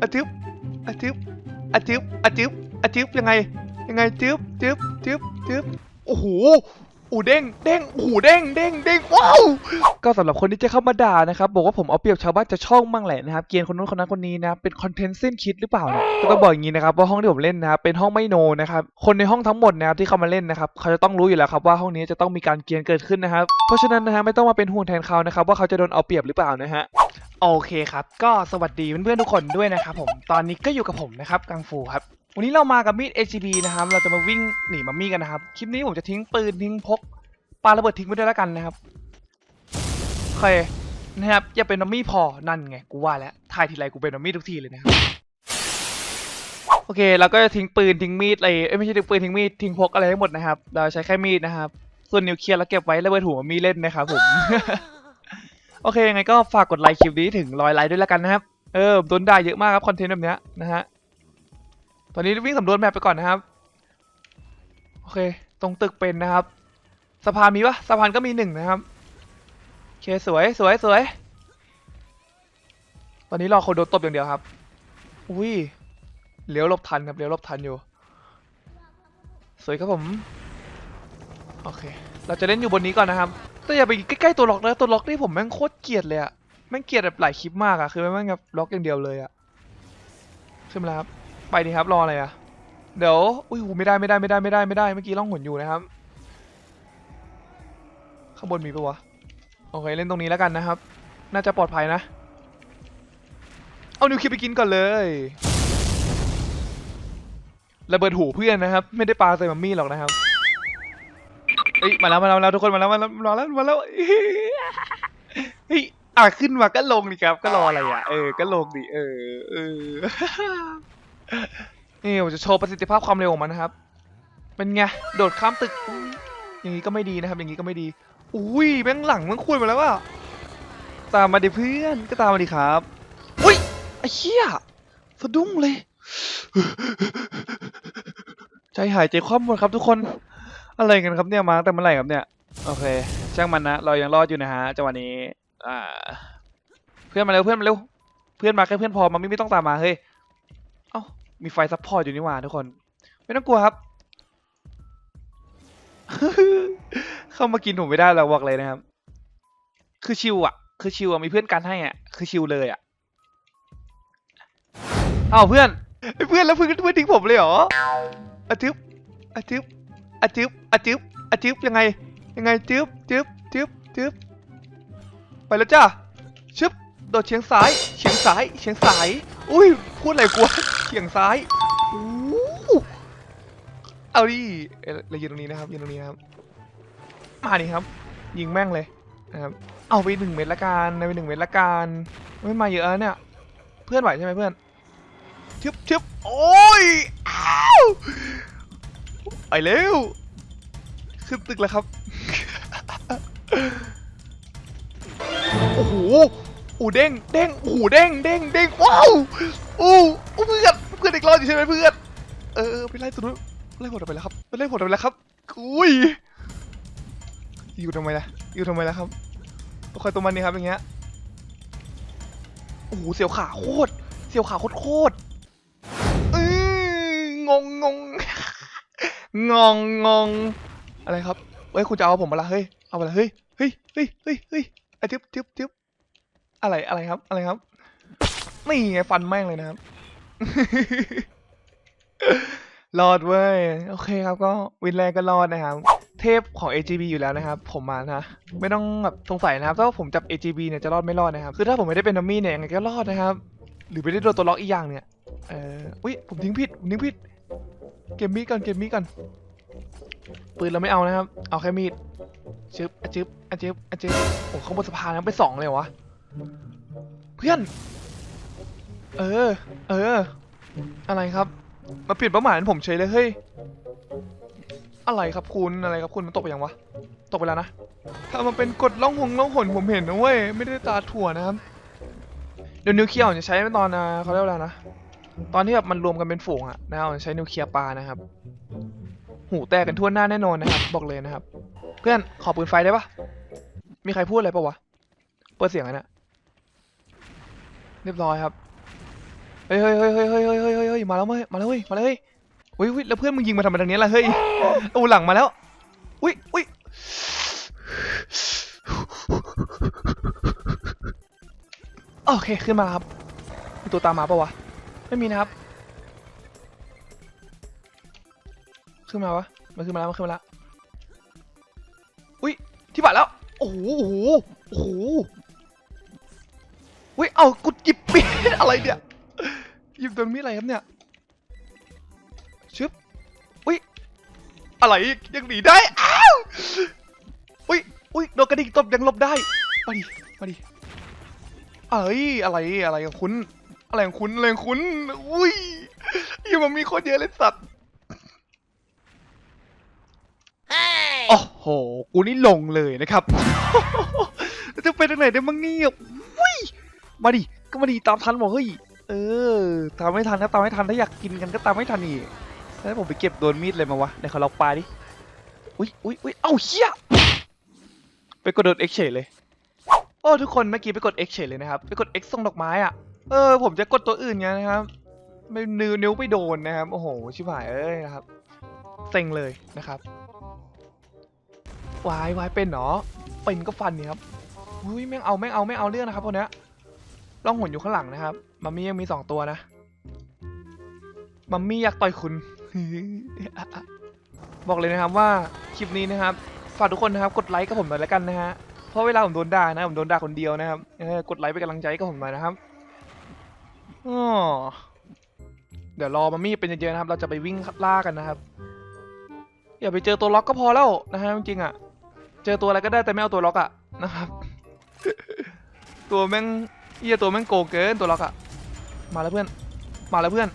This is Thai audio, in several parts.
อะจึ๊บอะจึ๊บอะจึ๊บอะจึ๊บอะจึ๊บยังไง ยังไงจึ๊บจึ๊บจึ๊บจึ๊บโอ้โห อูเด้งเด้งโอ้โหเด้งเด้งเด้งว้าวก็สำหรับคนที่จะเข้ามาด่านะครับบอกว่าผมเอาเปรียบชาวบ้านจะช่องมั่งแหละนะครับเกียนคนนู้นคนนั้นคนนี้นะเป็นคอนเทนต์สิ้นคิดหรือเปล่าเนี่ยก็ต้องบอกอย่างนี้นะครับว่าห้องที่ผมเล่นนะครับเป็นห้องไม่โนนะครับคนในห้องทั้งหมดนะครับที่เข้ามาเล่นนะครับเขาจะต้องรู้อยู่แล้วครับว่าห้องนี้จะต้องมีการเกียนเกิดขึ้นนะครับเพราะฉะนั้นนะฮะไม่ต้องมาเป็นห่วงแทนเขานะครับว่าเขาจะโดนเอาเปรียบหรือเปล่านะฮะโอเคครับ ก็สวัสดีเพื่อนๆทุกคนด้วยนะครับผมตอนนี้ก็อยู่กับผมนะครับกังฟูครับ วันนี้เรามากับมีด AGB นะครับ เราจะมาวิ่งหนีมัมมี่กันนะครับ คลิปนี้ผมจะทิ้งปืนทิ้งพกปาระเบิดทิ้งไปด้วยแล้วกันนะครับโอเคนะครับอย่าเป็นมัมมี่พอ นั่นไง กูว่าแล้ว ถ่ายทีไรกูเป็นมัมมี่ทุกทีเลยนะครับ โอเค เราก็จะทิ้งปืนทิ้งมีดอะไร เอ้ยไม่ใช่ทิ้งปืนทิ้งมีดทิ้งพกอะไรทั้งหมดนะครับ เราใช้แค่มีดนะครับ ส่วนนิวเคลียร์เราเก็บไว้ระเบิดหัวมัมมี่เล่นนะครับผม โอเคยังไงก็ฝากกดไลค์คลิปนี้ถึงร้อยไลค์ด้วยแล้วกันนะครับ เออโดนด่าเยอะมากครับคอนเทนต์แบบเนี้ยนะฮะ ตอนนี้วิ่งสำรวจแมปไปก่อนนะครับ โอเค ตรงตึกเป็นนะครับสะพานมีปะสะพานก็มีหนึ่งนะครับโอเคสวยสวยสวย ตอนนี้รอคนโดนตบอย่างเดียวครับ อุ้ยเลี้ยวหลบทันครับเลี้ยวหลบทันอยู่ สวยครับผม โอเค เราจะเล่นอยู่บนนี้ก่อนนะครับ แต่อย่าไปใกล้ๆตัวล็อกนะตัวล็อกนี่ผมแม่งโคตรเกลียดเลยอะแม่งเกลียดแบบหลายคลิปมากอะคือแม่งแบบล็อกอย่างเดียวเลยอะขึ้นมาแล้วครับ ไปดีครับรออะไรอะเดี๋ยวอุ้ยหูไม่ได้ไม่ได้ไม่ได้ไม่ได้ไม่ได้เมื่อกี้ล่องหนอยู่นะครับ ข้างบนมีปะวะโอเคเล่นตรงนี้แล้วกันนะครับ น่าจะปลอดภัยนะ เอานิวคิดไปกินก่อนเลยระเบิดหูเพื่อนนะครับ ไม่ได้ปาใส่มัมมี่หรอกนะครับเฮ้ยมาแล้วมาแล้วมาแล้วทุกคนมาแล้วมาแล้วมาแล้วมาแล้วเฮ้ยอะขึ้นมาก็ลงดิครับ ก็รออะไรอะเออก็ลงดิเออเออ นี่ผมจะโชว์ประสิทธิภาพความเร็วของมันนะครับ เป็นไง โดดข้ามตึก อย่างนี้ก็ไม่ดีนะครับ อย่างนี้ก็ไม่ดี อุ้ยแม่งหลังแม่งคุยมาแล้วว่าตามมาดิเพื่อน ก็ตามมาดิครับ อุ้ยไอ้เหี้ยสะดุ้งเลย ใจหายใจคว่ำหมดครับทุกคน อะไรกันครับเนี่ยมาแต่เมื่อไหร่ครับเนี่ย โอเค ช่างมันนะ เรายังรอดอยู่นะฮะจังหวะนี้ อ่า เพื่อนมาเร็วเพื่อนมาเร็ว เพื่อนมาแค่เพื่อนพอมันไม่ต้องตามมาเฮ้ย มีไฟซัพพอร์ตอยู่นี่หว่าทุกคน ไม่ต้องกลัวครับ เข้ามากินผมไม่ได้เราบอกเลยนะครับ คือชิวอะ คือชิวอะมีเพื่อนกันให้อะ คือชิวเลยอะเอ้าเพื่อนเฮ้ยเพื่อนแล้วเพื่อนเพื่อนทิ้งผมเลยเหรออะจึ๊บอะจึ๊บอะจึ๊บอะจึ๊บอะจึ๊บยังไง ยังไงจึ๊บจึ๊บจึ๊บจึ๊บไปแล้วจ้าชึบโดดเฉียงซ้าย เฉียงซ้าย เฉียงซ้าย อุ้ยพูดอะไรกลัว เฉียงซ้ายอู้เอาดิเอ้ยเรายืนตรงนี้นะครับยืนตรงนี้นะครับ มาดิครับ ยิงแม่งเลยนะครับ เอาไปหนึ่งเม็ดละกันเอาไปหนึ่งเม็ดละกันไม่มาเยอะแล้วเนี่ย เพื่อนไหวใช่ไหมเพื่อนชึบชึบโอ้ย อ้าว ไปเร็ว ขึ้นตึกแล้วครับ โอ้โห อูเด้งเด้งโอ้เด้งเด้งเด้งว้าวอู้อู้เพื่อนเพื่อนอีกรอบอยู่ใช่ไหมเพื่อนเออไปไล่ตัวนู้นไล่ผมออกไปแล้วครับไปไล่ผมออกไปแล้วครับอุ้ยอยู่ทำไมล่ะอยู่ทำไมล่ะครับตัวใครตัวมันนี่ครับอย่างเงี้ยโอ้โหเสียวขาโคตรเสียวขาโคตรโคตรเอ้งงงงงงงองอะไรครับเฮ้ยคุณจะเอาผมมาละเฮ้ยเอามาละเฮ้ยเฮ้ยเฮ้ยเฮ้ยเฮ้ยไอ้ทิปทิปทิป อะไรอะไรครับ อะไรครับ นี่ไงฟันแม่งเลยนะครับ รอดเว้ย โอเคครับก็วินแรกก็รอดนะครับ เทพของ AGB อยู่แล้วนะครับ ผมมานะ ไม่ต้องแบบสงสัยนะครับถ้าผมจับ AGB เนี่ยจะรอดไม่รอดนะครับ คือถ้าผมไม่ได้เป็นนัมมี่เนี่ยยังไงก็รอดนะครับ หรือไม่ได้โดนตัวล็อกอีกอย่างเนี่ยเอออุ้ยผมทิ้งผิดผมทิ้งผิด เก็บมีดก่อนเก็บมีดก่อนปืนเราไม่เอานะครับ เอาแค่มีดชึบอะชึบอะชึบอะชึบโอ้ข้างบนสะพานนั้นไปสองเลยวะ เพื่อน เออ เออ อะไรครับ มาเปลี่ยนเป้าหมายผมเฉยเลยเฮ้ย อะไรครับคุณ อะไรครับคุณ มันตกไปยังวะ ตกไปแล้วนะ ถ้ามันเป็นกดล่องหงล่องหนผมเห็นนะเว้ย ไม่ได้ตาถั่วนะครับ เดี๋ยวนิวเคลียร์จะใช้ตอนนะเขาเรียกว่าอะไรนะ ตอนที่แบบมันรวมกันเป็นฝูงอะนะครับใช้นิวเคลียร์ปลานะครับ หูแตกกันทั่วหน้าแน่นอนนะครับ บอกเลยนะครับ เพื่อนขอปืนไฟได้ปะมีใครพูดอะไรปะวะ เปิดเสียงอะเนะ เรียบร้อยครับเฮ้ยเฮ้ยเฮ้ยเฮ้ยเฮ้ยเฮ้ยมาแล้วเฮ้ยมาแล้วเฮ้ยมาแล้วเฮ้ยอุ้ยอุ้ยแล้วเพื่อนมึงยิงมาทำไมทางนี้ล่ะเฮ้ยเอาหลังมาแล้วอุ้ยอุ้ยโอเคขึ้นมาครับมีตัวตามมาปะวะไม่มีนะครับ ขึ้นมาวะมันขึ้นมาแล้วมันขึ้นมาแล้วอุ้ยที่บัดแล้วโอ้โหโอ้โห อ้โหอุ้ยเอากูจิบปีดอะไรเนี่ยหยิบโดนมีดอะไรครับเนี่ยชึบอุ้ยอะไรอีกยังหนีได้อ้าวอุ้ยอุ้ยโดนกระดิ่งตบยังหลบได้มาดิมาดิเอ้ยอะไรอะไรของคุณอะไรของคุณอะไรของคุณอุ้ยยังมันมีคนเยอะเลยสัตว์โอ้โห กูนี่ลงเลยนะครับ จะไปทางไหนได้มั่งเนี่ยวุ้ย มาดิ ก็มาดิตามทันบอกเฮ้ย เออ ตามไม่ทันครับตามไม่ทันถ้าอยากกินกันก็ตามไม่ทันนี่แล้วผมไปเก็บโดนมีดเลยมาวะในขาล็อกปลาดิ อุ้ยอุ้ยอุ้ยเอ้าเฮียไปกดโดน X เฉยเลย โอ้ทุกคนเมื่อกี้ไปกด X เฉยเลยนะครับ ไปกด X ส่งดอกไม้อะ เออ ผมจะกดตัวอื่นไงนะครับ ไม่นิ้วนิ้วไปโดนนะครับ โอ้โห ชิบหายเอ้ยนะครับ เซ็งเลยนะครับ วายวายเป็นเนาะเป็นก็ฟันเนี่ยครับอุ้ยแม่งเอาแม่งเอาแม่งเอาเรื่องนะครับคนเนี้ย ล่องหนอยู่ข้างหลังนะครับมัมมี่ยังมีสองตัวนะมัมมี่อยากต่อยคุณ บอกเลยนะครับว่าคลิปนี้นะครับฝากทุกคนนะครับกดไลค์กับผมหน่อยแล้วกันนะฮะเพราะเวลาผมโดนด่านะผมโดนด่าคนเดียวนะครับกดไลค์เป็นกำลังใจกับผมหน่อยนะครับเดี๋ยวรอมัมมี่เป็นเยอะๆนะครับ เราจะไปวิ่งล่ากันนะครับอย่าไปเจอตัวล็อกก็พอแล้วนะฮะจริงๆอะ เจอตัวอะไรก็ได้แต่ไม่เอาตัวล็อกอะนะครับ ตัวแม่ง เอียตัวแม่งโกเกินตัวล็อกอะมาแล้วเพื่อน มาแล้วเพื่อน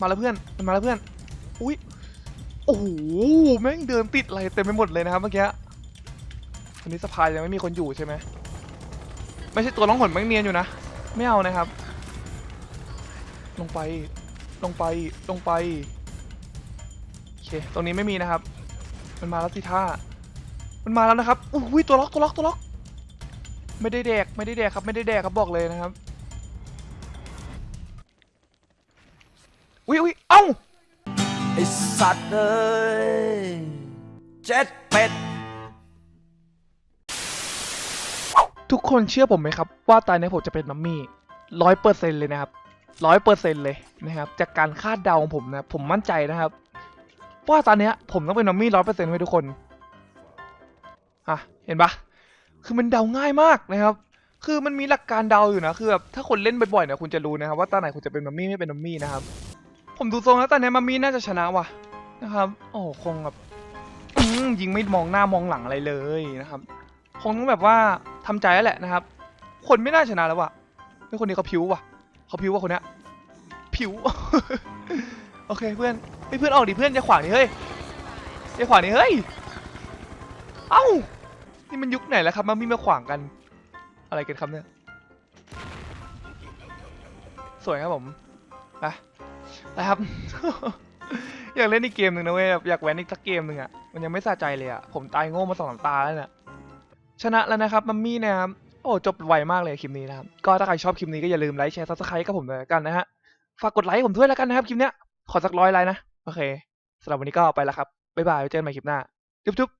มาแล้วเพื่อนมันมาแล้วเพื่อน อุ้ยโอ้โหแม่งเดินติดอะไรเต็มไปหมดเลยนะครับเมื่อกี้อันนี้สะพายยังไม่มีคนอยู่ใช่ไหมไม่ใช่ตัวล่องหนแม่งเนียนอยู่นะ ไม่เอานะครับ ลงไปลงไปลงไปโอเคตรงนี้ไม่มีนะครับ มันมาแล้วสิท่า มันมาแล้วนะครับอุ้ยตัวล็อกตัวล็อกตัวล็อก ไม่ได้แดกไม่ได้แดกครับไม่ได้แดกครับบอกเลยนะครับอุ้ยอุ้ยเอ้าไอสัตว์เอ้ยเจ็ดเป็ด ทุกคนเชื่อผมไหมครับ ว่าตายในผมจะเป็นมัมมี่ร้อยเปอร์เซ็นเลยนะครับร้อยเปอร์เซ็นเลยนะครับ จากการคาดเดาของผมนะผมมั่นใจนะครับว่าตอนเนี้ยผมต้องเป็นมัมมี่ร้อยเปอร์เซ็นต์ไว้ทุกคนอะเห็นปะ คือมันเดาง่ายมากนะครับ คือมันมีหลักการเดาอยู่นะ คือแบบถ้าคนเล่นบ่อยๆเนี่ยคุณจะรู้นะครับว่าตาไหนคุณจะเป็นมัมมี่ไม่เป็นมัมมี่นะครับ ผมดูทรงแล้วตอนนี้มัมมี่น่าจะชนะว่ะนะครับ โอ้โหคงแบบยิงไม่มองหน้ามองหลังอะไรเลยนะครับ คงต้องแบบว่าทำใจแล้วแหละนะครับ คนไม่น่าชนะแล้วว่ะไม่คนนี้เขาผิวว่ะเขาผิวว่ะคนเนี้ยผิว โอเคเพื่อนเฮ้เพื่อนออกดิเพื่อนอย่าขวางดิเฮ้ยอย่าขวางดิเฮ้ย เอ้า นี่มันยุคไหนแล้วครับมามีมาขวางกัน อะไรกันครับเนี่ยสวยครับผมไปนะครับ อยากเล่นอีกเกมหนึ่งนะเว้ยอยากแวนอีกสักเกมหนึ่งอะมันยังไม่สะใจเลยอะผมตายโง่มาสองสามตาแล้วเนี่ยชนะแล้วนะครับมัมมี่นะครับโอ้จบไวมากเลยคลิปนี้นะครับก็ถ้าใครชอบคลิปนี้ก็อย่าลืมไลค์แชร์ซับสไครต์กับผมด้วยกันนะฮะฝากกดไลค์ผมด้วยแล้วกันนะครับคลิปเนี้ยขอสักร้อยไลค์นะโอเคสำหรับวันนี้ก็ไปแล้วครับบ๊ายบายไว้เจอกันใหม่คลิปหน้าจุ๊บจุ๊บ